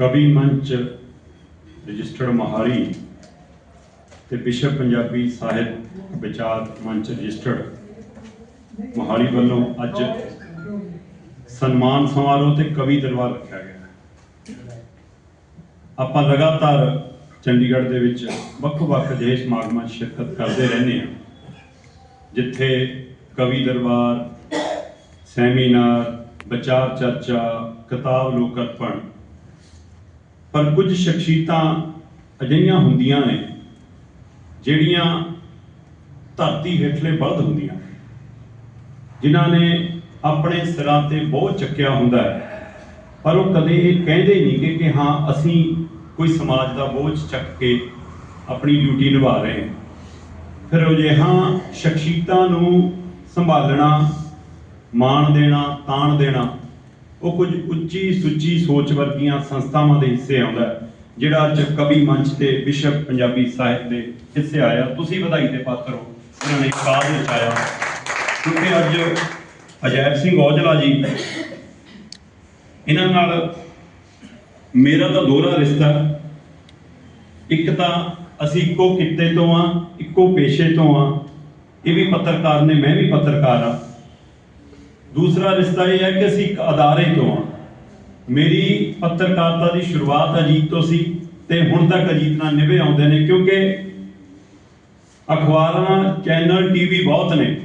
ਕਵੀ ਮੰਚ ਰਜਿਸਟਰਡ ਮੋਹਾਲੀ ਤੇ ਵਿਸ਼ਵ ਪੰਜਾਬੀ ਸਾਹਿਤ ਵਿਚਾਰ ਮੰਚ ਰਜਿਸਟਰਡ ਮੋਹਾਲੀ ਵੱਲੋਂ ਅੱਜ ਸਨਮਾਨ ਸਮਾਰੋਹ ਤੇ ਕਵੀ ਦਰਬਾਰ ਰੱਖਿਆ ਗਿਆ ਆਪਾਂ ਲਗਾਤਾਰ ਚੰਡੀਗੜ੍ਹ ਦੇ ਵਿੱਚ ਵੱਖ-ਵੱਖ ਦੇਸ਼ ਸਮਾਗਮਾਂ 'ਚ ਸ਼ਿਰਕਤ ਕਰਦੇ ਰਹਿੰਦੇ ਹਾਂ, ਜਿੱਥੇ ਕਵੀ ਦਰਬਾਰ, ਸੈਮੀਨਾਰ, ਵਿਚਾਰ ਚਰਚਾ, ਕਿਤਾਬ ਲੋਕ ਅਰਪਣ ਪਰ ਕੁਝ ਸ਼ਖਸੀਅਤਾਂ ਅਜਿਹੀਆਂ ਹੁੰਦੀਆਂ ਨੇ ਜਿਹੜੀਆਂ ਧਰਤੀ ਹੇਠਲੇ ਬਲਦ ਹੁੰਦੀਆਂ ਜਿਨ੍ਹਾਂ ਨੇ ਆਪਣੇ ਸਿਰਾਂ ਤੇ ਬੋਝ ਚੱਕਿਆ ਹੁੰਦਾ ਹੈ। ਪਰ ਉਹ ਕਦੇ ਇਹ ਕਹਿੰਦੇ ਨਹੀਂ ਕਿ ਕਿ ਹਾਂ, ਅਸੀਂ ਕੋਈ ਸਮਾਜ ਦਾ ਬੋਝ ਚੱਕ ਕੇ ਆਪਣੀ ਡਿਊਟੀ ਨਿਭਾ ਰਹੇ ਹਾਂ। ਫਿਰ ਉਹ ਜਿਹਾਂ ਸ਼ਖਸੀਅਤਾਂ ਨੂੰ ਸੰਭਾਲਣਾ, ਮਾਣ ਦੇਣਾ, ਤਾਣ ਦੇਣਾ ਉਹ ਕੁਝ ਉੱਚੀ ਸੁੱਚੀ ਸੋਚ ਵਰਗੀਆਂ ਸੰਸਥਾਵਾਂ ਦੇ ਹਿੱਸੇ ਆਉਂਦਾ ਜਿਹੜਾ ਅੱਜ ਕਵੀ ਮੰਚ ਤੇ ਵਿਸ਼ਵ ਪੰਜਾਬੀ ਸਾਹਿਤ ਦੇ ਹਿੱਸੇ ਆਇਆ। ਤੁਸੀਂ ਵਧਾਈ ਦੇ ਪਾਤਰ ਹੋ। ਇਹਨਾਂ ਨੇ ਕਾਜ ਵਿੱਚ ਕਿਉਂਕਿ ਅੱਜ ਅਜੈਬ ਸਿੰਘ ਔਜਲਾ ਜੀ, ਇਹਨਾਂ ਨਾਲ ਮੇਰਾ ਤਾਂ ਦੋਹਰਾ ਰਿਸ਼ਤਾ ਇੱਕ ਤਾਂ ਅਸੀਂ ਇੱਕੋ ਕਿੱਤੇ ਤੋਂ ਆ ਇੱਕੋ ਪੇਸ਼ੇ ਤੋਂ ਆ ਇਹ ਵੀ ਪੱਤਰਕਾਰ ਨੇ, ਮੈਂ ਵੀ ਪੱਤਰਕਾਰ ਆ ਦੂਸਰਾ ਰਿਸ਼ਤਾ ਇਹ ਹੈ ਕਿ ਅਸੀਂ ਇੱਕ ਅਦਾਰੇ ਤੋਂ ਆ ਮੇਰੀ ਪੱਤਰਕਾਰਤਾ ਦੀ ਸ਼ੁਰੂਆਤ ਅਜੀਤ ਤੋਂ ਸੀ ਤੇ ਹੁਣ ਤੱਕ ਅਜੀਤ ਨਾਲ ਨਿਭੇ ਆਉਂਦੇ ਨੇ ਕਿਉਂਕਿ ਅਖਬਾਰਾਂ ਚੈਨਲ ਟੀਵੀ ਬਹੁਤ ਨੇ।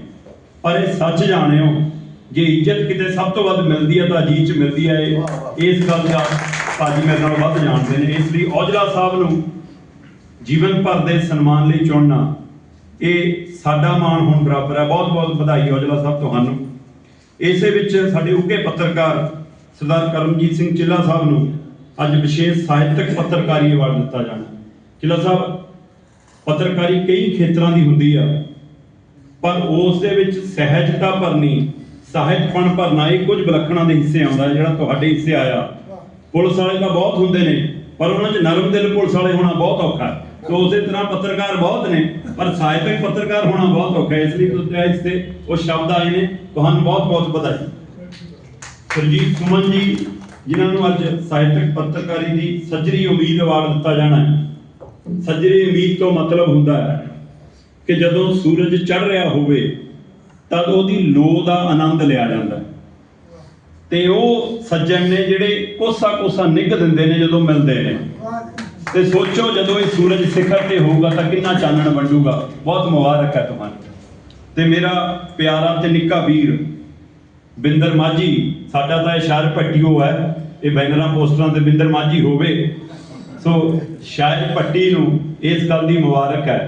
ਪਰ ਇਹ ਸੱਚ ਜਾਣਿਓ ਜੇ ਇੱਜ਼ਤ ਕਿਤੇ ਸਭ ਤੋਂ ਵੱਧ ਮਿਲਦੀ ਹੈ ਤਾਂ ਅਜੀਤ ਚ ਮਿਲਦੀ ਹੈ ਇਸ ਗੱਲ ਦਾ ਭਾਜੀ ਮੇਰੇ ਨਾਲ ਵੱਧ ਜਾਣਦੇ ਨੇ। ਇਸ ਲਈ ਔਜਲਾ ਸਾਹਿਬ ਨੂੰ ਜੀਵਨ ਭਰ ਦੇ ਸਨਮਾਨ ਲਈ ਚੁਣਨਾ ਇਹ ਸਾਡਾ ਮਾਣ ਹੁਣ ਬਰਾਬਰ ਹੈ। ਬਹੁਤ ਬਹੁਤ ਵਧਾਈ ਔਜਲਾ ਸਾਹਿਬ ਤੁਹਾਨੂੰ। ਇਸੇ ਵਿੱਚ ਸਾਡੇ ਉੱਘੇ ਪੱਤਰਕਾਰ ਸਰਦਾਰ ਕਰਮਜੀਤ ਸਿੰਘ ਚਿੱਲਾ ਸਾਹਿਬ ਨੂੰ ਅੱਜ ਵਿਸ਼ੇਸ਼ ਸਾਹਿਤਕ ਪੱਤਰਕਾਰੀ ਅਵਾਰਡ ਦਿੱਤਾ ਜਾਣਾ ਚਿੱਲਾ ਸਾਹਿਬ, ਪੱਤਰਕਾਰੀ ਕਈ ਖੇਤਰਾਂ ਦੀ ਹੁੰਦੀ ਆ, ਪਰ ਉਸ ਦੇ ਵਿੱਚ ਸਹਿਜਤਾ ਭਰਨੀ, ਸਾਹਿਤਪਣ ਭਰਨਾ, ਇਹ ਕੁਝ ਵਿਲੱਖਣਾਂ ਦੇ ਹਿੱਸੇ ਆਉਂਦਾ, ਜਿਹੜਾ ਤੁਹਾਡੇ ਹਿੱਸੇ ਆਇਆ ਪੁਲਿਸ ਵਾਲੇ ਤਾਂ ਬਹੁਤ ਹੁੰਦੇ ਨੇ, ਪਰ ਉਹਨਾਂ 'ਚ ਨਰਮ ਦਿਲ ਪੁਲਿਸ ਵਾਲੇ ਹੋਣਾ ਬਹੁਤ ਔਖਾ ਹੈ। ਸੋ ਉਸੇ ਤਰ੍ਹਾਂ ਪੱਤਰਕਾਰ ਬਹੁਤ ਨੇ, ਪਰ ਸਾਹਿਤਕ ਪੱਤਰਕਾਰ ਹੋਣਾ ਬਹੁਤ ਔਖਾ ਹੈ, ਇਸ ਲਈ ਤੁਸੀਂ ਇਸ ਤੇ ਉਹ ਸ਼ਬਦ ਆਏ ਨੇ, ਤੁਹਾਨੂੰ ਬਹੁਤ ਬਹੁਤ ਵਧਾਈ। ਸੁਰਜੀਤ ਸੁਮਨ ਜੀ, ਜਿਨ੍ਹਾਂ ਨੂੰ ਅੱਜ ਸਾਹਿਤਕ ਪੱਤਰਕਾਰੀ ਦੀ ਸੱਜਰੀ ਉਮੀਦ ਅਵਾਰਡ ਦਿੱਤਾ ਜਾਣਾ ਹੈ। ਸੱਜਰੀ ਉਮੀਦ ਤੋਂ ਮਤਲਬ ਹੁੰਦਾ ਹੈ ਕਿ ਜਦੋਂ ਸੂਰਜ ਚੜ ਰਿਹਾ ਹੋਵੇ ਤਦ ਉਹਦੀ ਲੋ ਦਾ ਆਨੰਦ ਲਿਆ ਜਾਂਦਾ ਹੈ। ਤੇ ਉਹ ਸੱਜਣ ਨੇ ਜਿਹੜੇ ਕੋਸਾ ਕੋਸਾ ਨਿੱਘ ਦਿੰਦੇ ਨੇ ਜਦੋਂ ਮਿਲਦੇ ਨੇ। ਤੇ ਸੋਚੋ ਜਦੋਂ ਇਹ ਸੂਰਜ ਸਿਖਰ ਤੇ ਹੋਊਗਾ ਤਾਂ ਕਿੰਨਾ ਚਾਨਣ ਵੰਡੂਗਾ। ਬਹੁਤ ਮੁਬਾਰਕ ਹੈ ਤੁਹਾਨੂੰ। ਤੇ ਮੇਰਾ ਪਿਆਰਾ ਤੇ ਨਿੱਕਾ ਵੀਰ, ਬਿੰਦਰ ਮਾਝੀ, ਸਾਡਾ ਤਾਂ ਇਹ ਸ਼ਹਿਰ ਪੱਟੀਓ ਹੈ ਇਹ ਬੈਨਰਾਂ ਪੋਸਟਰਾਂ ਤੇ ਬਿੰਦਰ ਮਾਝੀ ਹੋਵੇ। ਸੋ ਸ਼ਾਇਦ ਪੱਟੀ ਨੂੰ ਇਸ ਗੱਲ ਦੀ ਮੁਬਾਰਕ ਹੈ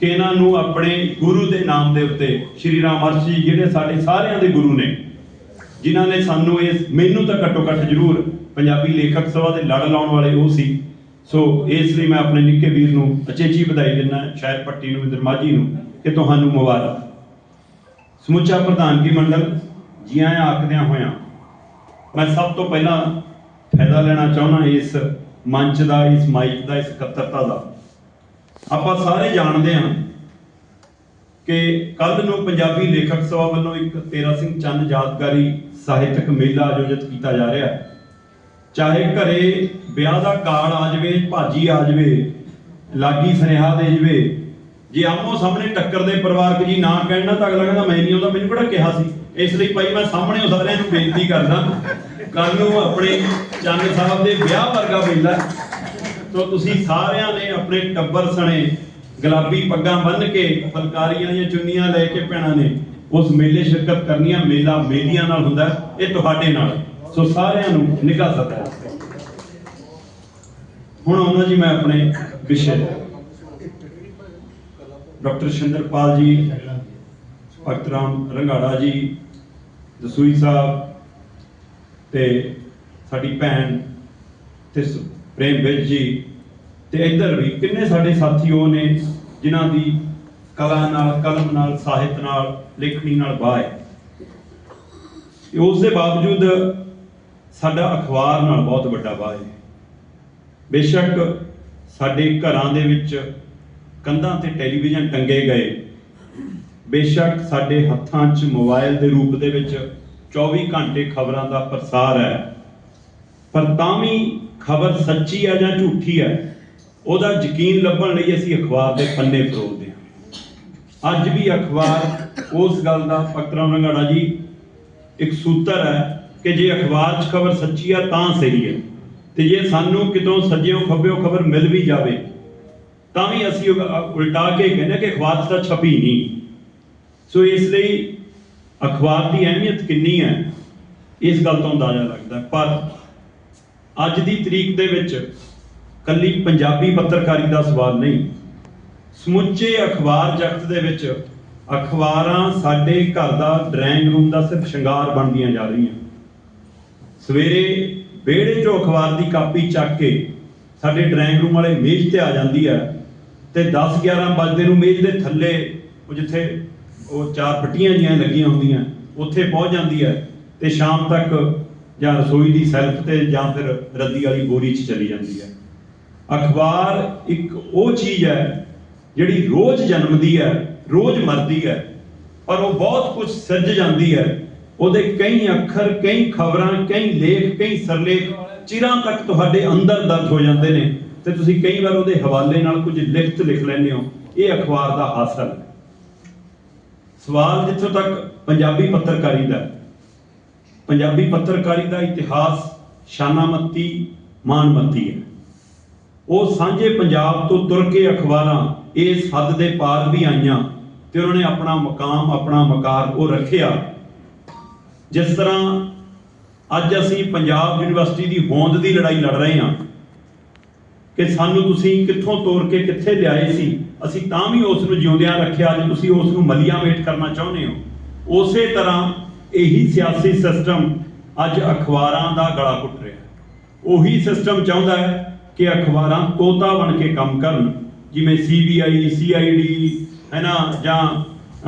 ਕਿ ਇਹਨਾਂ ਨੂੰ ਆਪਣੇ ਗੁਰੂ ਦੇ ਨਾਮ ਦੇ ਉੱਤੇ ਸ਼੍ਰੀ ਰਾਮ ਅਰਸ਼ ਜੀ, ਜਿਹੜੇ ਸਾਡੇ ਸਾਰਿਆਂ ਦੇ ਗੁਰੂ ਨੇ, ਜਿਨ੍ਹਾਂ ਨੇ ਸਾਨੂੰ ਇਸ, ਮੈਨੂੰ ਤਾਂ ਘੱਟੋ ਘੱਟ ਜ਼ਰੂਰ ਪੰਜਾਬੀ ਲੇਖਕ ਸਭਾ ਦੇ ਲੜ ਲਾਉਣ ਵਾਲੇ ਉਹ ਸੀ। ਸੋ ਇਸ ਲਈ ਮੈਂ ਆਪਣੇ ਨਿੱਕੇ ਵੀਰ ਨੂੰ ਅਚੇਚੀ ਵਧਾਈ ਦਿੰਦਾ ਸ਼ਾਇਰ ਪੱਟੀ ਨੂੰ ਵਿੰਦਰ ਨੂੰ, ਕਿ ਤੁਹਾਨੂੰ ਮੁਬਾਰਕ। ਸਮੁੱਚਾ ਪ੍ਰਧਾਨਗੀ ਮੰਡਲ? ਜੀ ਆਇਆਂ ਆਖਦਿਆਂ ਹੋਇਆਂ। ਮੈਂ ਸਭ ਤੋਂ ਪਹਿਲਾਂ ਫਾਇਦਾ ਲੈਣਾ ਚਾਹੁੰਦਾ ਇਸ ਮੰਚ ਦਾ, ਇਸ ਮਾਈਕ ਦਾ, ਇਸ ਇਕੱਤਰਤਾ ਦਾ। ਆਪਾਂ ਸਾਰੇ ਜਾਣਦੇ ਹਾਂ ਕਿ ਕੱਲ ਨੂੰ ਪੰਜਾਬੀ ਲੇਖਕ ਸਭਾ ਵੱਲੋਂ ਇੱਕ ਤੇਰਾ ਸਿੰਘ ਚੰਦ ਯਾਦਗਾਰੀ ਸਾਹਿਤਕ ਮੇਲਾ ਆਯੋਜਿਤ ਕੀਤਾ ਜਾ ਰਿਹਾ ਹੈ। ਚਾਹੇ ਘਰੇ ਵਿਆਹ ਦਾ ਕਾਰਡ ਆ ਜਾਵੇ, ਭਾਜੀ ਆ ਜਾਵੇ ਲਾਗੀ ਸੁਨੇਹਾ ਦੇ ਜਾਵੇ, ਜੇ ਆਮੋ ਸਾਹਮਣੇ ਟੱਕਰ ਦੇ ਪਰਿਵਾਰਕ ਜੀ ਨਾ ਕਹਿਣਾ ਤਾਂ ਅਗਲਾ ਕਹਿੰਦਾ ਮੈਂ ਨਹੀਂ ਆਉਂਦਾ, ਮੈਨੂੰ ਕਿਹੜਾ ਕਿਹਾ ਸੀ? ਇਸ ਲਈ ਭਾਈ ਮੈਂ ਸਾਹਮਣੇ ਸਾਰਿਆਂ ਨੂੰ ਬੇਨਤੀ ਕਰਦਾ ਕੱਲ ਨੂੰ ਆਪਣੇ ਚੰਦ ਸਾਹਿਬ ਦੇ ਵਿਆਹ ਵਰਗਾ ਮੇਲਾ ਸੋ ਤੁਸੀਂ ਸਾਰਿਆਂ ਨੇ ਆਪਣੇ ਟੱਬਰ ਸਣੇ ਗੁਲਾਬੀ ਪੱਗਾਂ ਬੰਨ੍ਹ ਕੇ, ਫਲਕਾਰੀਆਂ ਦੀਆਂ ਚੁੰਨੀਆਂ ਲੈ ਕੇ ਭੈਣਾਂ ਨੇ, ਉਸ ਮੇਲੇ ਸ਼ਿਰਕਤ ਕਰਨੀ ਆ ਮੇਲਾ ਮੇਲੀਆਂ ਨਾਲ ਹੁੰਦਾ ਇਹ ਤੁਹਾਡੇ ਨਾਲ ਸੋ ਸਾਰਿਆਂ ਨੂੰ ਨਿਕਾਹ ਸੱਦਾ ਹੁਣ ਆਉਣਾ ਜੀ ਮੈਂ ਆਪਣੇ ਵਿਸ਼ੇ ਤੇ। ਡਾਕਟਰ ਸ਼ਿੰਦਰਪਾਲ ਜੀ, ਭਗਤ ਰਾਮ ਰੰਗਾੜਾ ਜੀ, ਦਸੂਈ ਸਾਹਿਬ ਤੇ ਸਾਡੀ ਭੈਣ ਤੇ ਪ੍ਰੇਮ ਵਿਜ ਜੀ ਤੇ ਇੱਧਰ ਵੀ ਕਿੰਨੇ ਸਾਡੇ ਸਾਥੀ ਉਹ ਨੇ ਜਿਨ੍ਹਾਂ ਦੀ ਕਲਾ ਨਾਲ, ਕਲਮ ਨਾਲ, ਸਾਹਿਤ ਨਾਲ, ਲੇਖਣੀ ਨਾਲ ਬਾਹ ਹੈ ਉਸ ਦੇ ਬਾਵਜੂਦ ਸਾਡਾ ਅਖਬਾਰ ਨਾਲ ਬਹੁਤ ਵੱਡਾ ਵਾਅ ਹੈ। ਬੇਸ਼ੱਕ ਸਾਡੇ ਘਰਾਂ ਦੇ ਵਿੱਚ ਕੰਧਾਂ ਤੇ ਟੈਲੀਵਿਜ਼ਨ ਟੰਗੇ ਗਏ। ਬੇਸ਼ੱਕ ਸਾਡੇ ਹੱਥਾਂ 'ਚ ਮੋਬਾਈਲ ਦੇ ਰੂਪ ਦੇ ਵਿੱਚ 24 ਘੰਟੇ ਖਬਰਾਂ ਦਾ ਪ੍ਰਸਾਰ ਹੈ। ਪਰ ਤਾਂ ਵੀ ਖਬਰ ਸੱਚੀ ਹੈ ਜਾਂ ਝੂਠੀ ਹੈ, ਉਹਦਾ ਯਕੀਨ ਲੱਭਣ ਲਈ ਅਸੀਂ ਅਖਬਾਰ ਦੇ ਪੰਨੇ ਫਰੋਲਦੇ ਹਾਂ। ਅੱਜ ਵੀ ਅਖਬਾਰ ਉਸ ਗੱਲ ਦਾ ਪਕਰਮ ਰੰਗਾੜਾ ਜੀ, ਇੱਕ ਸੂਤਰ ਹੈ ਕਿ ਜੇ ਅਖਬਾਰ 'ਚ ਖਬਰ ਸੱਚੀ ਹੈ ਤਾਂ ਸਹੀ ਹੈ ਤੇ ਜੇ ਸਾਨੂੰ ਕਿਤੋਂ ਸੱਜਿਓਂ ਖੱਬਿਓਂ ਖਬਰ ਮਿਲ ਵੀ ਜਾਵੇ, ਤਾਂ ਵੀ ਅਸੀਂ ਉਲਟਾ ਕੇ ਕਹਿੰਦੇ ਕਿ ਅਖਬਾਰ 'ਚ ਤਾਂ ਛਪੀ ਨਹੀਂ। ਸੋ ਇਸ ਲਈ ਅਖਬਾਰ ਦੀ ਅਹਿਮੀਅਤ ਕਿੰਨੀ ਹੈ, ਇਸ ਗੱਲ ਤੋਂ ਅੰਦਾਜ਼ਾ ਲੱਗਦਾ ਪਰ ਅੱਜ ਦੀ ਤਰੀਕ ਦੇ ਵਿੱਚ ਕੱਲੀ ਪੰਜਾਬੀ ਪੱਤਰਕਾਰੀ ਦਾ ਸਵਾਲ ਨਹੀਂ। ਸਮੁੱਚੇ ਅਖਬਾਰ ਜਗਤ ਦੇ ਵਿੱਚ ਅਖਬਾਰਾਂ ਸਾਡੇ ਘਰ ਦਾ ਡਰਾਇੰਗ ਰੂਮ ਦਾ ਸਿਰਫ ਸ਼ਿੰਗਾਰ ਬਣਦੀਆਂ ਜਾ ਰਹੀਆਂ। ਸਵੇਰੇ ਵਿਹੜੇ 'ਚੋਂ ਅਖਬਾਰ ਦੀ ਕਾਪੀ ਚੱਕ ਕੇ ਸਾਡੇ ਡਰਾਇੰਗ ਰੂਮ ਵਾਲੇ ਮੇਜ਼ ਤੇ ਆ ਜਾਂਦੀ ਹੈ ਤੇ 10 11 ਵਜੇ ਨੂੰ ਮੇਜ਼ ਦੇ ਥੱਲੇ ਉਹ ਜਿੱਥੇ ਉਹ ਚਾਰ ਪੱਟੀਆਂ ਜੀਆਂ ਲੱਗੀਆਂ ਹੁੰਦੀਆਂ, ਉੱਥੇ ਪਹੁੰਚ ਜਾਂਦੀ ਹੈ ਤੇ ਸ਼ਾਮ ਤੱਕ ਜਾਂ ਰਸੋਈ ਦੀ ਸੈਲਫ ਤੇ ਜਾਂ ਫਿਰ ਰੱਦੀ ਵਾਲੀ ਬੋਰੀ 'ਚ ਚਲੀ ਜਾਂਦੀ ਹੈ। ਅਖਬਾਰ ਇੱਕ ਉਹ ਚੀਜ਼ ਹੈ ਜਿਹੜੀ ਰੋਜ਼ ਜਨਮਦੀ ਹੈ, ਰੋਜ਼ ਮਰਦੀ ਹੈ, ਪਰ ਉਹ ਬਹੁਤ ਕੁਝ ਸਿਰਜ ਜਾਂਦੀ ਹੈ। ਉਹਦੇ ਕਈ ਅੱਖਰ, ਕਈ ਖਬਰਾਂ, ਕਈ ਲੇਖ, ਕਈ ਸਰਲੇਖ ਚਿਰਾਂ ਤੱਕ ਤੁਹਾਡੇ ਅੰਦਰ ਦਰਜ ਹੋ ਜਾਂਦੇ ਨੇ ਤੇ ਤੁਸੀਂ ਕਈ ਵਾਰ ਉਹਦੇ ਹਵਾਲੇ ਨਾਲ ਕੁਝ ਲਿਖਤ ਲਿਖ ਲੈਂਦੇ ਹੋ। ਇਹ ਅਖਬਾਰ ਦਾ ਹਾਸਲ ਹੈ। ਸਵਾਲ ਜਿੱਥੋਂ ਤੱਕ ਪੰਜਾਬੀ ਪੱਤਰਕਾਰੀ ਦਾ ਪੰਜਾਬੀ ਪੱਤਰਕਾਰੀ ਦਾ ਇਤਿਹਾਸ ਸ਼ਾਨਾਮਤੀ, ਮਾਨਮਤੀ ਹੈ। ਉਹ ਸਾਂਝੇ ਪੰਜਾਬ ਤੋਂ ਤੁਰ ਕੇ ਅਖਬਾਰਾਂ ਇਸ ਹੱਦ ਦੇ ਪਾਰ ਵੀ ਆਈਆਂ ਤੇ ਉਹਨਾਂ ਨੇ ਆਪਣਾ ਮਕਾਮ, ਆਪਣਾ ਮਕਾਰ ਉਹ ਰੱਖਿਆ। ਜਿਸ ਤਰ੍ਹਾਂ ਅੱਜ ਅਸੀਂ ਪੰਜਾਬ ਯੂਨੀਵਰਸਿਟੀ ਦੀ ਹੋਂਦ ਦੀ ਲੜਾਈ ਲੜ ਰਹੇ ਹਾਂ ਕਿ ਸਾਨੂੰ ਤੁਸੀਂ ਕਿੱਥੋਂ ਤੋਰ ਕੇ ਕਿੱਥੇ ਲਿਆਏ ਸੀ ਅਸੀਂ ਤਾਂ ਵੀ ਉਸ ਨੂੰ ਜਿਉਂਦਿਆਂ ਰੱਖਿਆ ਜੇ ਤੁਸੀਂ ਉਸ ਨੂੰ ਮਲੀਆਂ ਮੇਟ ਕਰਨਾ ਚਾਹੁੰਦੇ ਹੋ। ਉਸੇ ਤਰ੍ਹਾਂ ਇਹੀ ਸਿਆਸੀ ਸਿਸਟਮ ਅੱਜ ਅਖਬਾਰਾਂ ਦਾ ਗਲਾ ਘੁੱਟ ਰਿਹਾ। ਉਹੀ ਸਿਸਟਮ ਚਾਹੁੰਦਾ ਹੈ ਕਿ ਅਖਬਾਰਾਂ ਤੋਤਾ ਬਣ ਕੇ ਕੰਮ ਕਰਨ ਜਿਵੇਂ ਸੀਬੀਆਈ ਸੀਆਈਡੀ ਹੈ ਨਾ ਜਾਂ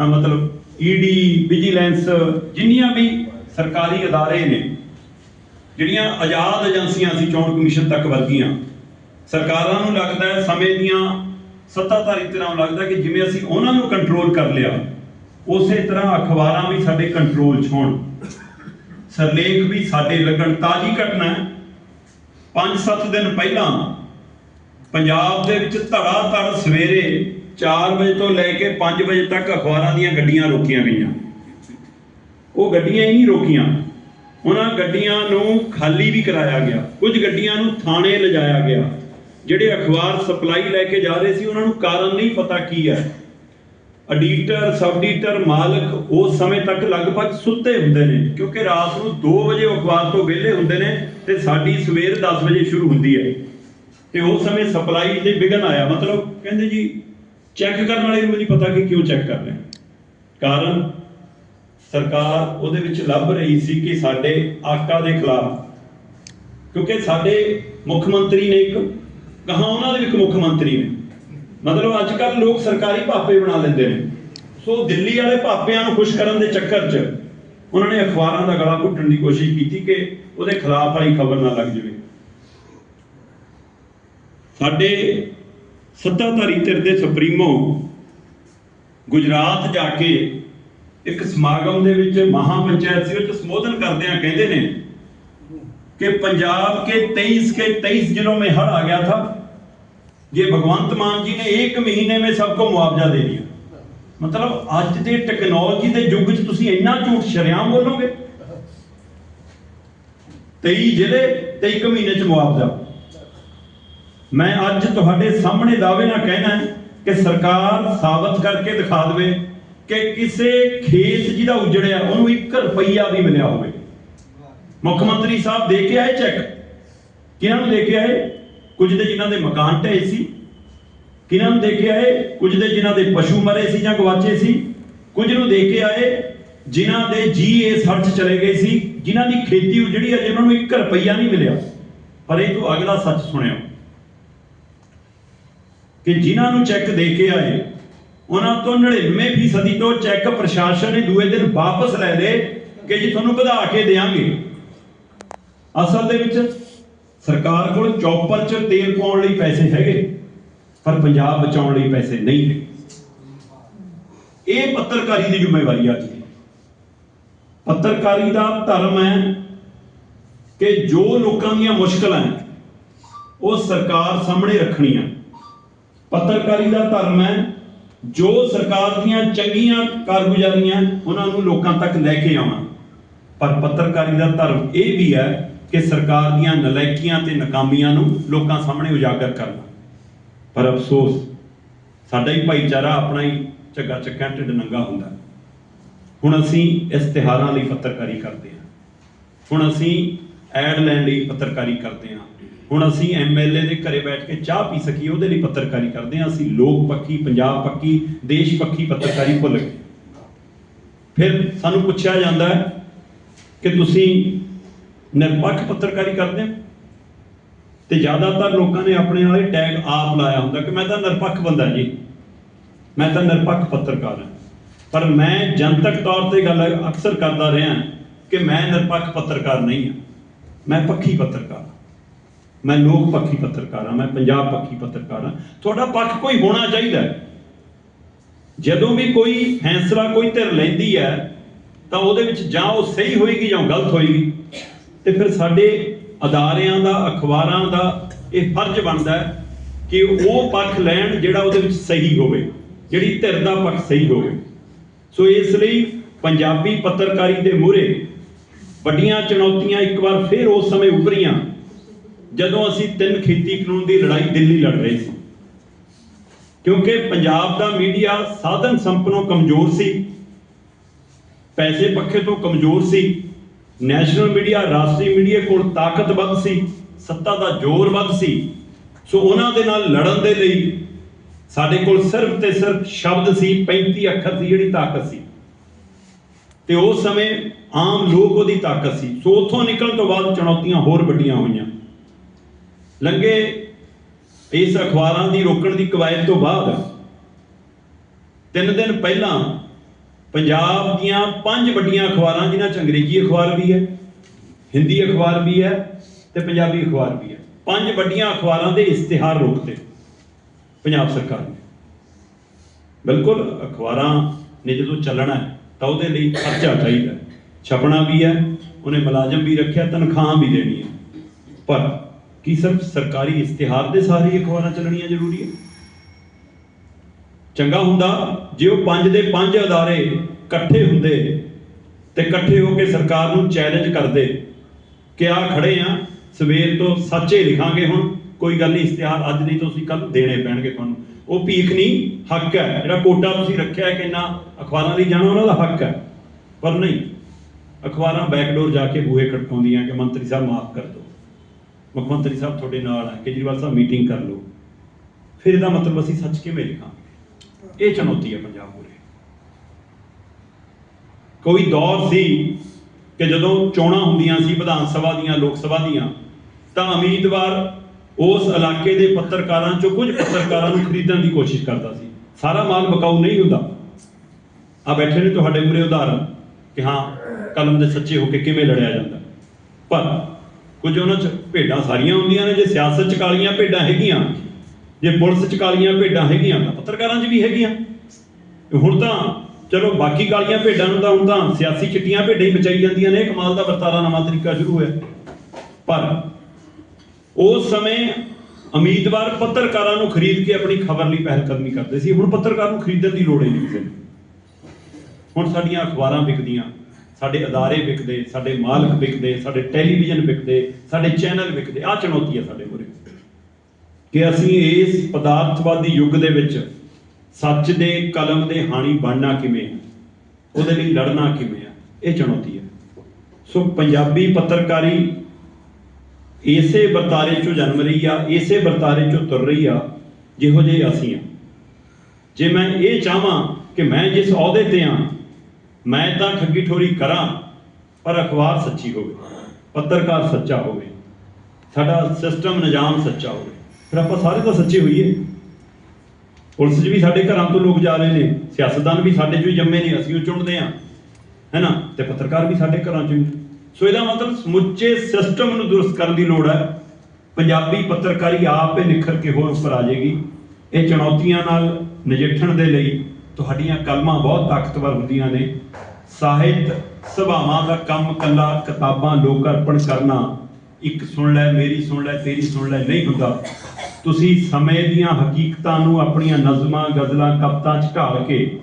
ਅ, ਮਤਲਬ ਈਡੀ ਵਿਜੀਲੈਂਸ ਜਿੰਨੀਆਂ ਵੀ ਸਰਕਾਰੀ ਅਦਾਰੇ ਨੇ ਜਿਹੜੀਆਂ ਆਜ਼ਾਦ ਏਜੰਸੀਆਂ ਸੀ, ਚੋਣ ਕਮਿਸ਼ਨ ਤੱਕ ਵਰਗੀਆਂ, ਸਰਕਾਰਾਂ ਨੂੰ ਲੱਗਦਾ ਹੈ ਸਮੇਂ ਦੀਆਂ ਸੱਤਾਧਾਰੀ ਤਰ੍ਹਾਂ ਨੂੰ ਲੱਗਦਾ ਕਿ ਜਿਵੇਂ ਅਸੀਂ ਉਹਨਾਂ ਨੂੰ ਕੰਟਰੋਲ ਕਰ ਲਿਆ, ਉਸੇ ਤਰ੍ਹਾਂ ਅਖਬਾਰਾਂ ਵੀ ਸਾਡੇ ਕੰਟਰੋਲ 'ਚ ਹੋਣ। ਸਰਲੇਖ ਵੀ ਸਾਡੇ ਲੱਗਣ, ਤਾਜੀ ਘਟਨਾ ਹੈ। 5-7 ਦਿਨ ਪਹਿਲਾਂ ਪੰਜਾਬ ਦੇ ਵਿੱਚ ਧੜਾ ਧੜ ਸਵੇਰੇ 4 ਵਜੇ ਤੋਂ ਲੈ ਕੇ 5 ਵਜੇ ਤੱਕ ਅਖਬਾਰਾਂ ਦੀਆਂ ਗੱਡੀਆਂ ਰੋਕੀਆਂ ਗਈਆਂ। ਉਹ ਗੱਡੀਆਂ ਹੀ ਨਹੀਂ ਰੋਕੀਆਂ। ਉਹਨਾਂ ਗੱਡੀਆਂ ਨੂੰ ਖਾਲੀ ਵੀ ਕਰਾਇਆ ਗਿਆ। ਕੁਝ ਗੱਡੀਆਂ ਨੂੰ ਥਾਣੇ ਲਿਜਾਇਆ ਗਿਆ। ਜਿਹੜੇ ਅਖਬਾਰ ਸਪਲਾਈ ਲੈ ਕੇ ਜਾ ਰਹੇ ਸੀ, ਉਹਨਾਂ ਨੂੰ ਕਾਰਨ ਨਹੀਂ ਪਤਾ ਕੀ ਹੈ। ਐਡੀਟਰ ਸਬ ਐਡੀਟਰ ਮਾਲਕ ਉਸ ਸਮੇਂ ਤੱਕ ਲਗਭਗ ਸੁੱਤੇ ਹੁੰਦੇ ਨੇ, ਕਿਉਂਕਿ ਰਾਤ ਨੂੰ 2 ਵਜੇ ਅਖਬਾਰ ਤੋਂ ਵਿਹਲੇ ਹੁੰਦੇ ਨੇ ਤੇ ਸਾਡੀ ਸਵੇਰ 10 ਵਜੇ ਸ਼ੁਰੂ ਹੁੰਦੀ ਹੈ। ਤੇ ਉਸ ਸਮੇਂ ਸਪਲਾਈ ਦੇ ਵਿਘਨ ਆਇਆ। ਮਤਲਬ ਕਹਿੰਦੇ ਜੀ, ਚੈੱਕ ਕਰਨ ਵਾਲੇ ਨੂੰ ਨਹੀਂ ਪਤਾ ਕਿ ਕਿਉਂ ਚੈੱਕ ਕਰ ਰਹੇ। ਕਾਰਨ? ਸਰਕਾਰ ਉਹਦੇ ਵਿੱਚ ਲੱਭ ਰਹੀ ਸੀ ਕਿ ਸਾਡੇ ਆਕਾ ਦੇ ਖਿਲਾਫ। ਕਿਉਂਕਿ ਸਾਡੇ ਮੁੱਖ ਮੰਤਰੀ ਨੇ ਇੱਕ, ਕਹਾ ਉਹਨਾਂ ਦੇ ਇੱਕ ਮੁੱਖ ਮੰਤਰੀ ਨੇ। ਮਤਲਬ ਅੱਜ ਕੱਲ ਲੋਕ ਸਰਕਾਰੀ ਭਾਪੇ ਬਣਾ ਲੈਂਦੇ ਨੇ। ਸੋ ਦਿੱਲੀ ਵਾਲੇ ਭਾਪਿਆਂ ਨੂੰ ਖੁਸ਼ ਕਰਨ ਦੇ ਚੱਕਰ 'ਚ ਉਹਨਾਂ ਨੇ ਅਖਬਾਰਾਂ ਦਾ ਗਲਾ ਘੁੱਟਣ ਦੀ ਕੋਸ਼ਿਸ਼ ਕੀਤੀ ਕਿ ਉਹਦੇ ਖਿਲਾਫ ਆਈ ਖਬਰ ਨਾ ਲੱਗ ਜਾਵੇ। ਸਾਡੇ ਸੱਤਾਧਾਰੀ ਧਿਰ ਦੇ ਸੁਪਰੀਮੋ ਗੁਜਰਾਤ ਜਾ ਕੇ ਇੱਕ ਸਮਾਗਮ ਦੇ ਵਿੱਚ ਮਹਾ ਪੰਚਾਇਤ ਸੀ ਵਿੱਚ ਸੰਬੋਧਨ ਕਰਦਿਆਂ ਕਹਿੰਦੇ ਨੇ कि पंजाब के 23 के 23 जिलों में हड़ आ गया था ये भगवंत मान जी ने एक महीने में सबको मुआवजा दे दिया मतलब ਅੱਜ ਦੇ ਟੈਕਨੋਲੋਜੀ ਦੇ ਯੁੱਗ 'ਚ ਤੁਸੀਂ ਇੰਨਾ ਝੂਠ ਸ਼ਰਿਆਮ ਬੋਲੋਗੇ 23 ਜ਼ਿਲ੍ਹੇ ਤੇ ਇੱਕ ਮਹੀਨੇ 'ਚ ਮੁਆਵਜ਼ਾ ਮੈਂ ਅੱਜ ਤੁਹਾਡੇ ਸਾਹਮਣੇ ਦਾਅਵੇ ਨਾਲ ਕਹਿਣਾ ਹੈ ਕਿ ਸਰਕਾਰ ਸਾਬਤ ਕਰਕੇ ਦਿਖਾ ਦੇਵੇ ਕਿ ਕਿਸੇ ਖੇਤ ਜਿਹਦਾ ਉਜੜਿਆ, ਉਹਨੂੰ 1 ਰੁਪਈਆ ਵੀ ਮਿਲਿਆ ਹੋਵੇ। ਮੁੱਖ ਮੰਤਰੀ ਸਾਹਿਬ ਦੇ ਕੇ ਆਏ ਚੈੱਕ ਕਿਹਨਾਂ ਨੂੰ ਦੇ ਕੇ ਆਏ? ਕੁਝ ਦੇ ਜਿਨ੍ਹਾਂ ਦੇ ਮਕਾਨ ਢਏ ਸੀ। ਕਿਹਨਾਂ ਨੂੰ ਦੇ ਕੇ ਆਏ? ਕੁਝ ਦੇ ਜਿਨ੍ਹਾਂ ਦੇ ਪਸ਼ੂ ਮਰੇ ਸੀ ਜਾਂ ਗਵਾਚੇ ਸੀ। ਕੁਝ ਨੂੰ ਦੇ ਕੇ ਆਏ ਜਿਨ੍ਹਾਂ ਦੇ ਜੀ ਇਸ ਹੜ੍ਹ ਚਲੇ ਗਏ ਸੀ। ਜਿਨ੍ਹਾਂ ਦੀ ਖੇਤੀ ਉਜੜੀ, ਅਜੇ ਉਹਨਾਂ ਨੂੰ 1 ਰੁਪਈਆ ਨਹੀਂ ਮਿਲਿਆ। ਪਰ ਇਹ ਤੋਂ ਅਗਲਾ ਸੱਚ ਸੁਣਿਓ ਕਿ ਜਿਨ੍ਹਾਂ ਨੂੰ ਚੈੱਕ ਦੇ ਕੇ ਆਏ ਉਹਨਾਂ ਤੋਂ 99% ਫੀਸਦੀ ਤੋਂ ਚੈੱਕ ਪ੍ਰਸ਼ਾਸਨ ਨੇ ਦੂਏ ਦਿਨ ਵਾਪਸ ਲੈ ਲਏ ਕਿ ਜੀ ਤੁਹਾਨੂੰ ਵਧਾ ਕੇ ਦੇਾਂਗੇ ਅਸਲ ਦੇ ਵਿੱਚ ਸਰਕਾਰ ਕੋਲ ਚੌਪਰ 'ਚ ਤੇਲ ਪਾਉਣ ਲਈ ਪੈਸੇ ਹੈਗੇ, ਪਰ ਪੰਜਾਬ ਬਚਾਉਣ ਲਈ ਪੈਸੇ ਨਹੀਂ ਹੈਗੇ। ਇਹ ਪੱਤਰਕਾਰੀ ਦੀ ਜ਼ਿੰਮੇਵਾਰੀ ਆ ਜੀ। ਪੱਤਰਕਾਰੀ ਦਾ ਧਰਮ ਹੈ ਕਿ ਜੋ ਲੋਕਾਂ ਦੀਆਂ ਮੁਸ਼ਕਲਾਂ ਉਹ ਸਰਕਾਰ ਸਾਹਮਣੇ ਰੱਖਣੀਆਂ। ਪੱਤਰਕਾਰੀ ਦਾ ਧਰਮ ਹੈ ਜੋ ਸਰਕਾਰ ਦੀਆਂ ਚੰਗੀਆਂ ਕਾਰਗੁਜ਼ਾਰੀਆਂ ਉਹਨਾਂ ਨੂੰ ਲੋਕਾਂ ਤੱਕ ਲੈ ਕੇ ਆਉਣਾ ਪਰ ਪੱਤਰਕਾਰੀ ਦਾ ਧਰਮ ਇਹ ਵੀ ਹੈ ਕਿ ਸਰਕਾਰ ਦੀਆਂ ਨਲਾਇਕੀਆਂ ਤੇ ਨਾਕਾਮੀਆਂ ਨੂੰ ਲੋਕਾਂ ਸਾਹਮਣੇ ਉਜਾਗਰ ਕਰਨਾ। ਪਰ ਅਫਸੋਸ, ਸਾਡਾ ਹੀ ਭਾਈਚਾਰਾ ਆਪਣਾ ਹੀ ਝੱਗਾ ਚੱਕਿਆ ਢਿੱਡ ਨੰਗਾ ਹੁੰਦਾ। ਹੁਣ ਅਸੀਂ ਇਸ਼ਤਿਹਾਰਾਂ ਲਈ ਪੱਤਰਕਾਰੀ ਕਰਦੇ ਹਾਂ। ਹੁਣ ਅਸੀਂ ਐਡ ਲੈਣ ਲਈ ਪੱਤਰਕਾਰੀ ਕਰਦੇ ਹਾਂ। ਹੁਣ ਅਸੀਂ ਐਮਐਲਏ ਦੇ ਘਰੇ ਬੈਠ ਕੇ ਚਾਹ ਪੀ ਸਕੀਏ, ਉਹਦੇ ਲਈ ਪੱਤਰਕਾਰੀ ਕਰਦੇ ਹਾਂ। ਅਸੀਂ ਲੋਕ ਪੱਖੀ, ਪੰਜਾਬ ਪੱਖੀ, ਦੇਸ਼ ਪੱਖੀ ਪੱਤਰਕਾਰੀ ਭੁੱਲ ਗਏ। ਫਿਰ ਸਾਨੂੰ ਪੁੱਛਿਆ ਜਾਂਦਾ ਹੈ ਕਿ ਤੁਸੀਂ ਨਿਰਪੱਖ ਪੱਤਰਕਾਰੀ ਕਰਦੇ ਹੋ? ਤੇ ਜ਼ਿਆਦਾਤਰ ਲੋਕਾਂ ਨੇ ਆਪਣੇ ਵਾਲੇ ਟੈਗ ਆਪ ਲਾਇਆ ਹੁੰਦਾ ਕਿ ਮੈਂ ਤਾਂ ਨਿਰਪੱਖ ਬੰਦਾ ਜੀ। ਮੈਂ ਤਾਂ ਨਿਰਪੱਖ ਪੱਤਰਕਾਰ ਹਾਂ। ਪਰ ਮੈਂ ਜਨਤਕ ਤੌਰ ਤੇ ਗੱਲ ਅਕਸਰ ਕਰਦਾ ਰਿਹਾ ਕਿ ਮੈਂ ਨਿਰਪੱਖ ਪੱਤਰਕਾਰ ਨਹੀਂ ਹਾਂ। ਮੈਂ ਪੱਖੀ ਪੱਤਰਕਾਰ ਹਾਂ। ਮੈਂ ਲੋਕ ਪੱਖੀ ਪੱਤਰਕਾਰ ਹਾਂ, ਮੈਂ ਪੰਜਾਬ ਪੱਖੀ ਪੱਤਰਕਾਰ ਹਾਂ। ਤੁਹਾਡਾ ਪੱਖ ਕੋਈ ਹੋਣਾ ਚਾਹੀਦਾ ਜਦੋਂ ਵੀ ਕੋਈ ਫੈਸਲਾ, ਕੋਈ ਧਿਰ ਲੈਂਦੀ ਹੈ, ਤਾਂ ਉਹਦੇ ਵਿੱਚ ਜਾਂ ਉਹ ਸਹੀ ਹੋਏਗੀ ਜਾਂ ਗਲਤ ਹੋਏਗੀ। ਤੇ ਫਿਰ ਸਾਡੇ ਅਦਾਰਿਆਂ ਦਾ, ਅਖਬਾਰਾਂ ਦਾ ਇਹ ਫਰਜ਼ ਬਣਦਾ ਹੈ ਕਿ ਉਹ ਪੱਖ ਲੈਣ ਜਿਹੜਾ ਉਹਦੇ ਵਿੱਚ ਸਹੀ ਹੋਵੇ, ਜਿਹੜੀ ਧਿਰ ਦਾ ਪੱਖ ਸਹੀ ਹੋਵੇ। ਸੋ ਇਸ ਲਈ ਪੰਜਾਬੀ ਪੱਤਰਕਾਰੀ ਦੇ ਮੂਹਰੇ ਵੱਡੀਆਂ ਚੁਣੌਤੀਆਂ ਇੱਕ ਵਾਰ ਫਿਰ ਉਸ ਸਮੇਂ ਉੱਭਰੀਆਂ ਜਦੋਂ ਅਸੀਂ ਤਿੰਨ ਖੇਤੀ ਕਾਨੂੰਨ ਦੀ ਲੜਾਈ ਦਿੱਲੀ ਲੜ ਰਹੇ ਸੀ। ਕਿਉਂਕਿ ਪੰਜਾਬ ਦਾ ਮੀਡੀਆ ਸਾਧਨ ਸੰਪਨੋਂ ਕਮਜ਼ੋਰ ਸੀ, ਪੈਸੇ ਪੱਖੇ ਤੋਂ ਕਮਜ਼ੋਰ ਸੀ, ਨੈਸ਼ਨਲ ਮੀਡੀਆ, ਰਾਸ਼ਟਰੀ ਮੀਡੀਆ ਕੋਲ ਤਾਕਤ ਵੱਧ ਸੀ, ਸੱਤਾ ਦਾ ਜ਼ੋਰ ਵੱਧ ਸੀ। ਸੋ ਉਹਨਾਂ ਦੇ ਨਾਲ ਲੜਨ ਦੇ ਲਈ ਸਾਡੇ ਕੋਲ ਸਿਰਫ ਤੇ ਸਿਰਫ ਸ਼ਬਦ ਸੀ 35 ਅੱਖਰ ਸੀ ਜਿਹੜੀ ਤਾਕਤ ਸੀ। ਤੇ ਉਸ ਸਮੇਂ ਆਮ ਲੋਕ ਉਹਦੀ ਤਾਕਤ ਸੀ। ਸੋ ਉੱਥੋਂ ਨਿਕਲਣ ਤੋਂ ਬਾਅਦ ਚੁਣੌਤੀਆਂ ਹੋਰ ਵੱਡੀਆਂ ਹੋਈਆਂ। ਲੰਗੇ ਇਸ ਅਖਬਾਰਾਂ ਦੀ ਰੋਕਣ ਦੀ ਕਵਾਇਦ ਤੋਂ ਬਾਅਦ ਤਿੰਨ ਦਿਨ ਪਹਿਲਾਂ ਪੰਜਾਬ ਦੀਆਂ ਪੰਜ ਵੱਡੀਆਂ ਅਖਬਾਰਾਂ, ਜਿਨ੍ਹਾਂ ਚ ਅੰਗਰੇਜ਼ੀ ਅਖਬਾਰ ਵੀ ਹੈ, ਹਿੰਦੀ ਅਖਬਾਰ ਵੀ ਹੈ ਤੇ ਪੰਜਾਬੀ ਅਖਬਾਰ ਵੀ ਹੈ, ਪੰਜ ਵੱਡੀਆਂ ਅਖਬਾਰਾਂ ਦੇ ਇਸ਼ਤਿਹਾਰ ਰੋਕਤੇ ਪੰਜਾਬ ਸਰਕਾਰ ਨੇ। ਬਿਲਕੁਲ ਅਖਬਾਰਾਂ ਨੇ ਜਦੋਂ ਚੱਲਣਾ ਤਾਂ ਉਹਦੇ ਲਈ ਖਰਚਾ ਚਾਹੀਦਾ ਛਪਣਾ ਵੀ ਹੈ, ਉਹਨੇ ਮੁਲਾਜ਼ਮ ਵੀ ਰੱਖਿਆ, ਤਨਖਾਹ ਵੀ ਦੇਣੀ ਹੈ। ਪਰ ਕੀ ਸਿਰਫ ਸਰਕਾਰੀ ਇਸ਼ਤਿਹਾਰ ਦੇ ਸਾਰੇ ਅਖਬਾਰਾਂ ਚੱਲਣੀਆਂ ਜ਼ਰੂਰੀ ਹੈ? ਚੰਗਾ ਹੁੰਦਾ ਜੇ ਉਹ ਪੰਜ ਦੇ ਪੰਜ ਅਦਾਰੇ ਇਕੱਠੇ ਹੁੰਦੇ ਤੇ ਇਕੱਠੇ ਹੋ ਕੇ ਸਰਕਾਰ ਨੂੰ ਚੈਲੰਜ ਕਰਦੇ ਕਿ ਆ ਖੜੇ ਆ, ਸਵੇਰ ਤੋਂ ਸੱਚੇ ਲਿਖਾਂਗੇ ਹੁਣ, ਕੋਈ ਗੱਲ ਨਹੀਂ, ਇਸ਼ਤਿਹਾਰ ਅੱਜ ਨਹੀਂ ਤੁਸੀਂ ਕੱਲ ਦੇਣੇ ਪੈਣਗੇ ਤੁਹਾਨੂੰ। ਉਹ ਭੀਖ ਨਹੀਂ, ਹੱਕ ਹੈ। ਜਿਹੜਾ ਕੋਟਾ ਤੁਸੀਂ ਰੱਖਿਆ ਹੈ ਕਿ ਨਾ ਅਖਬਾਰਾਂ ਲਈ ਜਾਣਾ, ਉਹਨਾਂ ਦਾ ਹੱਕ ਹੈ। ਪਰ ਨਹੀਂ ਅਖਬਾਰਾਂ ਬੈਕਡੋਰ ਜਾ ਕੇ ਬੂਹੇ ਖੜਕਾਉਂਦੀਆਂ ਕਿ ਮੰਤਰੀ ਸਾਹਿਬ ਮਾਫ ਕਰ ਦਿਓ। ਮੁੱਖ ਮੰਤਰੀ ਸਾਹਿਬ ਤੁਹਾਡੇ ਨਾਲ ਹੈ ਕੇਜਰੀਵਾਲ ਸਾਹਿਬ ਮੀਟਿੰਗ ਕਰ ਲਓ। ਫਿਰ ਇਹਦਾ ਮਤਲਬ ਅਸੀਂ ਸੱਚ ਕਿਵੇਂ ਲਿਖਾਂਗੇ? ਇਹ ਚੁਣੌਤੀ ਹੈ ਪੰਜਾਬ ਮੂਰੇ ਕੋਈ ਦੌਰ ਸੀ ਕਿ ਜਦੋਂ ਚੋਣਾਂ ਹੁੰਦੀਆਂ ਸੀ, ਵਿਧਾਨ ਸਭਾ ਦੀਆਂ, ਲੋਕ ਸਭਾ ਦੀਆਂ, ਤਾਂ ਉਮੀਦਵਾਰ ਉਸ ਇਲਾਕੇ ਦੇ ਪੱਤਰਕਾਰਾਂ ਚੋਂ ਕੁਝ ਪੱਤਰਕਾਰਾਂ ਨੂੰ ਖਰੀਦਣ ਦੀ ਕੋਸ਼ਿਸ਼ ਕਰਦਾ ਸੀ। ਸਾਰਾ ਮਾਲ ਬਕਾਊ ਨਹੀਂ ਹੁੰਦਾ। ਆ ਬੈਠੇ ਨੇ ਤੁਹਾਡੇ ਮੂਰੇ ਉਦਾਹਰਨ ਕਿ ਹਾਂ ਕਲਮ ਦੇ ਸੱਚੇ ਹੋ ਕੇ ਕਿਵੇਂ ਲੜਿਆ ਜਾਂਦਾ? ਪਰ ਕੁਝ ਉਹਨਾਂ ਚ ਭੇਡਾਂ ਸਾਰੀਆਂ ਹੁੰਦੀਆਂ ਨੇ, ਜੇ ਸਿਆਸਤ ਚ ਕਾਲੀਆਂ ਭੇਡਾਂ ਹੈਗੀਆਂ, ਜੇ ਪੁਲਿਸ ਚ ਕਾਲੀਆਂ ਭੇਡਾਂ ਹੈਗੀਆਂ ਤਾਂ ਪੱਤਰਕਾਰਾਂ 'ਚ ਵੀ ਹੈਗੀਆਂ। ਹੁਣ ਤਾਂ ਚਲੋ ਬਾਕੀ ਕਾਲੀਆਂ ਭੇਡਾਂ ਨੂੰ ਤਾਂ ਹੁਣ ਤਾਂ ਸਿਆਸੀ ਚਿੱਟੀਆਂ ਭੇਡਾਂ ਹੀ ਬਚਾਈ ਜਾਂਦੀਆਂ ਨੇ ਕਮਾਲ ਦਾ ਵਰਤਾਰਾ ਨਵਾਂ ਤਰੀਕਾ ਸ਼ੁਰੂ ਹੋਇਆ। ਪਰ ਉਸ ਸਮੇਂ ਉਮੀਦਵਾਰ ਪੱਤਰਕਾਰਾਂ ਨੂੰ ਖਰੀਦ ਕੇ ਆਪਣੀ ਖਬਰ ਲਈ ਪਹਿਲ ਕਦਮੀ ਕਰਦੇ ਸੀ। ਹੁਣ ਪੱਤਰਕਾਰ ਨੂੰ ਖਰੀਦਣ ਦੀ ਲੋੜ ਹੀ ਨਹੀਂ ਕਿਸੇ ਨੂੰ। ਹੁਣ ਸਾਡੀਆਂ ਅਖਬਾਰਾਂ ਵਿਕਦੀਆਂ। ਸਾਡੇ ਅਦਾਰੇ ਵਿਕਦੇ, ਸਾਡੇ ਮਾਲਕ ਵਿਕਦੇ, ਸਾਡੇ ਟੈਲੀਵਿਜ਼ਨ ਵਿਕਦੇ, ਸਾਡੇ ਚੈਨਲ ਵਿਕਦੇ ਆ ਚੁਣੌਤੀ ਹੈ ਸਾਡੇ ਮੂਹਰੇ। ਕਿ ਅਸੀਂ ਇਸ ਪਦਾਰਥਵਾਦੀ ਯੁੱਗ ਦੇ ਵਿੱਚ ਸੱਚ ਦੇ, ਕਲਮ ਦੇ ਹਾਣੀ ਬਣਨਾ ਕਿਵੇਂ ਹੈ ਉਹਦੇ ਲਈ ਲੜਨਾ ਕਿਵੇਂ ਹੈ ਇਹ ਚੁਣੌਤੀ ਹੈ ਸੋ ਪੰਜਾਬੀ ਪੱਤਰਕਾਰੀ ਇਸੇ ਵਰਤਾਰੇ ਚੋਂ ਜਨਮ ਰਹੀ ਆ, ਇਸੇ ਵਰਤਾਰੇ ਚੋਂ ਤੁਰ ਰਹੀ ਆ, ਜਿਹੋ ਜਿਹੇ ਅਸੀਂ ਆ। ਜੇ ਮੈਂ ਇਹ ਚਾਹਾਂ ਕਿ ਮੈਂ ਜਿਸ ਅਹੁਦੇ ਤੇ ਆ ਮੈਂ ਤਾਂ ਠੱਗੀ ਠੋਰੀ ਕਰਾਂ, ਪਰ ਅਖਬਾਰ ਸੱਚੀ ਹੋਵੇ, ਪੱਤਰਕਾਰ ਸੱਚਾ ਹੋਵੇ, ਸਾਡਾ ਸਿਸਟਮ ਨਿਜ਼ਾਮ ਸੱਚਾ ਹੋਵੇ। ਫਿਰ ਆਪਾਂ ਸਾਰੇ ਤਾਂ ਸੱਚੇ ਹੋਈਏ। ਪੁਲਿਸ 'ਚ ਵੀ ਸਾਡੇ ਘਰਾਂ ਤੋਂ ਲੋਕ ਜਾ ਰਹੇ ਨੇ, ਸਿਆਸਤਦਾਨ ਵੀ ਸਾਡੇ ਚੋਂ ਜੰਮੇ ਨੇ, ਅਸੀਂ ਉਹ ਚੁਣਦੇ ਆ ਹੈਨਾ? ਤੇ ਪੱਤਰਕਾਰ ਵੀ ਸਾਡੇ ਘਰਾਂ 'ਚੋਂ ਹੀ। ਸੋ ਇਹਦਾ ਮਤਲਬ ਸਮੁੱਚੇ ਸਿਸਟਮ ਨੂੰ ਦੁਰਸਤ ਕਰਨ ਦੀ ਲੋੜ ਹੈ। ਪੰਜਾਬੀ ਪੱਤਰਕਾਰੀ ਆਪ ਹੀ ਨਿਖਰ ਕੇ ਹੋਰ ਉੱਪਰ ਆ ਜਾਏਗੀ। ਇਹ ਚੁਣੌਤੀਆਂ ਨਾਲ ਨਜਿੱਠਣ ਦੇ ਲਈ ਤੁਹਾਡੀਆਂ ਕਲਮਾਂ ਬਹੁਤ ਤਾਕਤਵਰ ਹੁੰਦੀਆਂ ਨੇ। ਸਾਹਿਤ ਸਭਾਵਾਂ ਦਾ ਕੰਮ ਕੱਲਾ ਕਿਤਾਬਾਂ ਲੋਕ ਅਰਪਣ ਕਰਨਾ, ਇੱਕ ਸੁਣ ਲੈ, ਮੇਰੀ ਸੁਣ ਲੈ, ਤੇਰੀ ਸੁਣ ਲੈ ਨਹੀਂ ਹੁੰਦਾ। ਤੁਸੀਂ ਸਮੇਂ ਦੀਆਂ ਹਕੀਕਤਾਂ ਨੂੰ ਆਪਣੀਆਂ ਨਜ਼ਮਾਂ, ਗਜ਼ਲਾਂ, ਕਵਿਤਾ ਚ ਢਾਲ ਕੇ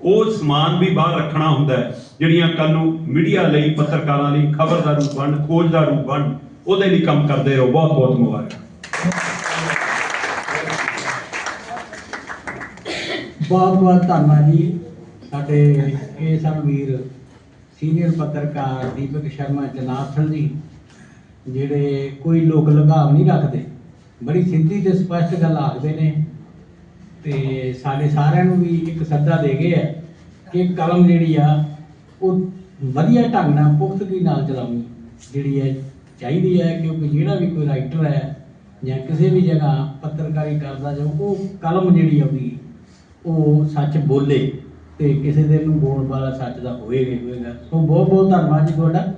ਉਹ ਸਮਾਨ ਵੀ ਬਾਹਰ ਰੱਖਣਾ ਹੁੰਦਾ ਹੈ, ਜਿਹੜੀਆਂ ਕੱਲ ਨੂੰ ਮੀਡੀਆ ਲਈ, ਪੱਤਰਕਾਰਾਂ ਲਈ, ਖਬਰ ਦਾ ਰੂਪ ਬਣ, ਖੋਜ ਦਾ ਰੂਪ ਬਣ, ਉਹਦੇ ਲਈ ਕੰਮ ਕਰਦੇ ਰਹੋ। ਬਹੁਤ ਬਹੁਤ ਮੁਬਾਰਕ। ਬਹੁਤ ਬਹੁਤ ਧੰਨਵਾਦ ਜੀ। ਸਾਡੇ ਇਹ ਸਨ ਵੀਰ ਸੀਨੀਅਰ ਪੱਤਰਕਾਰ ਦੀਪਕ ਸ਼ਰਮਾ ਜਨਾਰਥਨ ਜੀ, ਜਿਹੜੇ ਕੋਈ ਲੋਕ ਲਗਾਵ ਨਹੀਂ ਰੱਖਦੇ। ਬੜੀ ਸਿੱਧੀ ਤੇ ਸਪਸ਼ਟ ਗੱਲ ਆਖਦੇ ਨੇ ਤੇ ਸਾਡੇ ਸਾਰਿਆਂ ਨੂੰ ਵੀ ਇੱਕ ਸੱਦਾ ਦੇ ਗਏ ਆ ਕਿ ਕਲਮ ਜਿਹੜੀ ਆ, ਉਹ ਵਧੀਆ ਢੰਗ ਨਾਲ ਪੁਖਤਗੀ ਨਾਲ ਚਲਾਉਣੀ ਜਿਹੜੀ ਹੈ ਚਾਹੀਦੀ ਹੈ, ਕਿਉਂਕਿ ਜਿਹੜਾ ਵੀ ਕੋਈ ਰਾਈਟਰ ਹੈ ਜਾਂ ਕਿਸੇ ਵੀ ਜਗ੍ਹਾ ਪੱਤਰਕਾਰੀ ਕਰਦਾ ਜਾਂ ਉਹ ਕਲਮ ਜਿਹੜੀ ਆ ਉਹਦੀ ਉਹ ਸੱਚ ਬੋਲੇ ਤੇ ਕਿਸੇ ਦਿਨ ਨੂੰ ਬੋਲਣ ਵਾਲਾ ਸੱਚ ਦਾ ਹੋਏਗਾ ਹੋਏਗਾ। ਸੋ ਬਹੁਤ ਬਹੁਤ ਧੰਨਵਾਦ ਜੀ ਤੁਹਾਡਾ।